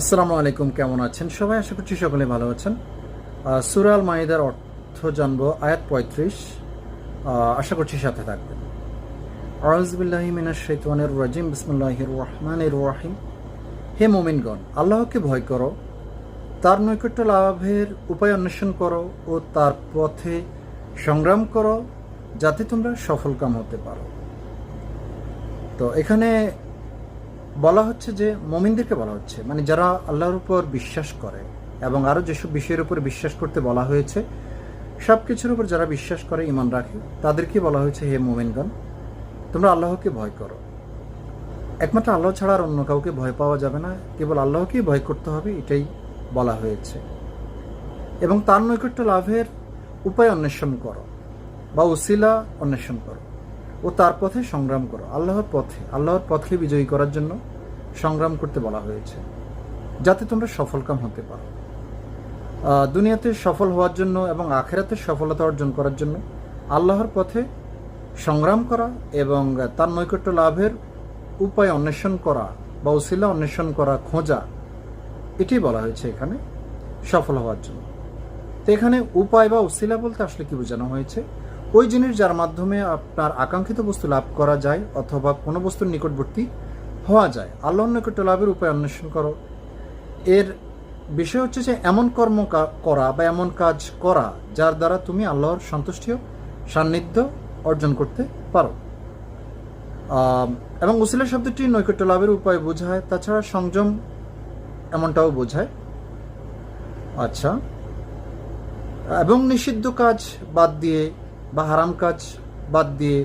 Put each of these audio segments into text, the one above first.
আসসালামু আলাইকুম, কেমন আছেন? সবাই আশা করছি সকলে ভালো আছেন। সুরাল মাইদার অর্থ জানব, আয়াত পঁয়ত্রিশ। আশা করছি সাথে থাকবেন। আউজবিল্লাহি মিনাশ শাইতানির রাজিম, বিসমিল্লাহির রহমানির রহিম। হে মোমিনগণ, আল্লাহকে ভয় করো, তার নৈকট্য লাভের উপায় অন্বেষণ করো ও তার পথে সংগ্রাম করো, যাতে তোমরা সফলকাম হতে পারো। তো এখানে বলা হচ্ছে যে মমিনদেরকে বলা হচ্ছে। মানে যারা আল্লাহর উপর বিশ্বাস করে এবং আরও যেসব বিষয়ের উপর বিশ্বাস করতে বলা হয়েছে সব কিছুর উপর যারা বিশ্বাস করে ইমান রাখে তাদেরকে বলা হয়েছে, হে মোমিনগণ, তোমরা আল্লাহকে ভয় করো। একমাত্র আল্লাহ ছাড়া আর অন্য কাউকে ভয় পাওয়া যাবে না, কেবল আল্লাহকেই ভয় করতে হবে, এটাই বলা হয়েছে। এবং তার নৈকট্য লাভের উপায় অন্বেষণ করো, বা উসিলা অন্বেষণ করো। ও তার পথে সংগ্রাম করো। আল্লাহর পথে, আল্লাহর পথকে বিজয়ী করার জন্য সংগ্রাম করতে বলা হয়েছে, যাতে তোমরা সফলকাম হতে পারো। দুনিয়াতে সফল হওয়ার জন্য এবং আখেরাতে সফলতা অর্জন করার জন্য আল্লাহর পথে সংগ্রাম করা এবং তার নৈকট্য লাভের উপায় অন্বেষণ করা বা উসিলা অন্বেষণ করা, খোঁজা, এটি বলা হয়েছে এখানে সফল হওয়ার জন্য। তো এখানে উপায় বা উসিলা বলতে আসলে কি বোঝানো হয়েছে? ওই জিনিস যার মাধ্যমে আপনার আকাঙ্ক্ষিত বস্তু লাভ করা যায় অথবা কোনো বস্তুর নিকটবর্তী হওয়া যায়। আল্লাহর নিকট লাভের উপায় অন্বেষণ করো। এর বিষয় হচ্ছে যে এমন কর্ম করা বা এমন কাজ করা যার দ্বারা তুমি আল্লাহর সন্তুষ্টিও সান্নিধ্য অর্জন করতে পারো। এবং উসিলা শব্দটি নৈকট্য লাভের উপায় বোঝায়, তাছাড়া সংযম এমনটাও বোঝায়। আচ্ছা। এবং নিষিদ্ধ কাজ বাদ দিয়ে বা হারাম কাজ বাদ দিয়ে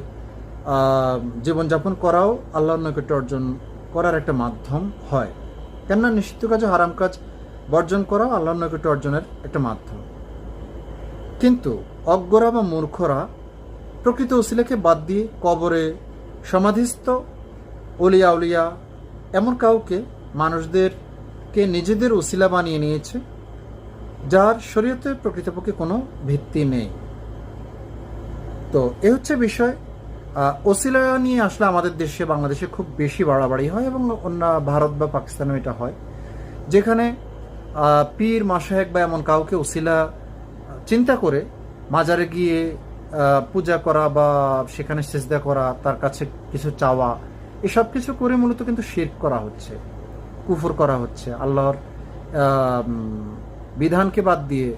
জীবনযাপন করাও আল্লাহর নৈকট্য অর্জন করার একটা মাধ্যম হয়। কেননা নিষিদ্ধ কাজ হারাম কাজ বর্জন করাও আল্লাহর নৈকট্য অর্জনের একটা মাধ্যম। কিন্তু অজ্ঞরা বা মূর্খরা প্রকৃত উসিলাকে বাদ দিয়ে কবরে সমাধিস্থ অলিয়া উলিয়া এমন কাউকে মানুষদেরকে নিজেদের উসিলা বানিয়ে নিয়েছে, যার শরীয়তে প্রকৃতপক্ষে কোনো ভিত্তি নেই। তো এ হচ্ছে বিষয়। ওসিলা নিয়ে আসলে আমাদের দেশে, বাংলাদেশে খুব বেশি বাড়াবাড়ি হয় এবং অন্য ভারত বা পাকিস্তানেও এটা হয়। যেখানে পীর মাসাহেক বা এমন কাউকে ওসিলা চিন্তা করে মাজারে গিয়ে পূজা করা বা সেখানে সেজদা করা, তার কাছে কিছু চাওয়া, এসব কিছু করে মূলত কিন্তু শির করা হচ্ছে, কুফর করা হচ্ছে। আল্লাহর বিধানকে বাদ দিয়ে